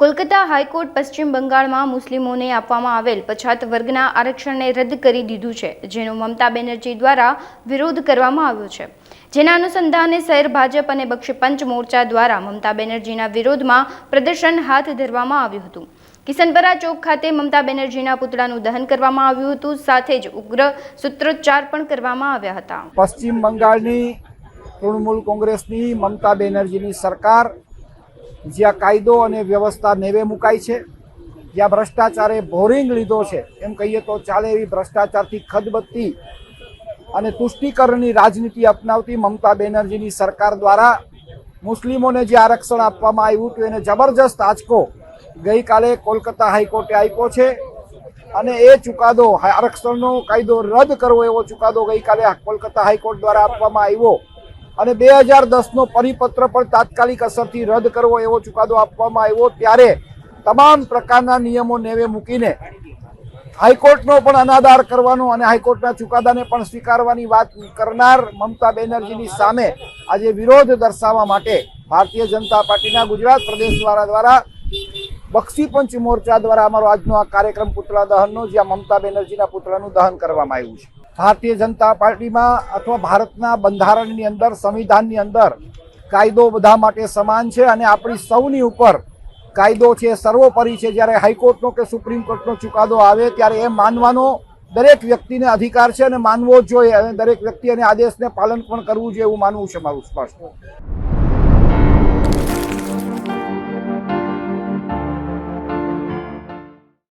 Kolkata high court પશ્ચિમ બંગાળમાં મુસ્લિમોને આપવામાં આવેલ પછાત વર્ગના આરક્ષણને રદ કરી દીધું છે, જેનો મમતા બેનર્જી દ્વારા વિરોધ કરવામાં આવ્યો છે. જેના અનુસંધાને શહેર ભાજપ અને બક્ષપંચ મોરચા દ્વારા મમતા બેનર્જીના વિરોધમાં પ્રદર્શન હાથ ધરવામાં આવ્યું હતું. કિશનપરા ચોક ખાતે મમતા બેનર્જીના પુતળાનું દહન કરવામાં આવ્યું હતું, સાથે જ ઉગ્ર સૂત્રોચ્ચાર પણ કરવામાં આવ્યા હતા. પશ્ચિમ બંગાળની તૃણમૂલ કોંગ્રેસની મમતા બેનર્જીની સરકાર જ્યાં કાયદો અને વ્યવસ્થા નેવે મુકાઈ છે, જ્યાં ભ્રષ્ટાચારે બોરિંગ લીધો છે, એમ કહીએ તો ચાલે એવી ભ્રષ્ટાચારથી ખદબત્તી અને તુષ્ટિકરણની રાજનીતિ અપનાવતી મમતા બેનર્જીની સરકાર દ્વારા મુસ્લિમોને જે આરક્ષણ આપવામાં આવ્યું હતું, એને જબરજસ્ત આંચકો ગઈકાલે કોલકાતા હાઈકોર્ટે આપ્યો છે અને એ ચુકાદો આરક્ષણનો કાયદો રદ કરવો એવો ચુકાદો ગઈકાલે કોલકાતા હાઈકોર્ટ દ્વારા આપવામાં આવ્યો. અને બે હજાર દસનો પરિપત્ર પણ તાત્કાલિક અસરથી રદ કરવો એવો ચુકાદો આપવામાં આવ્યો ત્યારે તમામ પ્રકારના નિયમો નેવે મૂકીને હાઈકોર્ટનો પણ અનાદાર કરવાનો અને હાઈકોર્ટના ચુકાદાને પણ સ્વીકારવાની વાત કરનાર મમતા બેનર્જીની સામે આજે વિરોધ દર્શાવવા માટે ભારતીય જનતા પાર્ટીના ગુજરાત પ્રદેશ દ્વારા દ્વારા બક્ષી પંચ મોરચા દ્વારા અમારો આજનો આ કાર્યક્રમ પુતળા દહનનો, જ્યાં મમતા બેનર્જીના પુતળાનું દહન કરવામાં આવ્યું છે. ભારતીય જનતા પાર્ટીમાં અથવા ભારતના બંધારણની અંદર, સંવિધાનની અંદર કાયદો બધા માટે સમાન છે અને આપણી સૌની ઉપર કાયદો છે સર્વોપરી છે. જ્યારે હાઈકોર્ટનો કે સુપ્રીમ કોર્ટનો ચુકાદો આવે ત્યારે એ માનવાનો દરેક વ્યક્તિને અધિકાર છે અને માનવો જ જોઈએ અને દરેક વ્યક્તિ અને આદેશને પાલન પણ કરવું જોઈએ એવું માનવું છે મારું સ્પષ્ટ.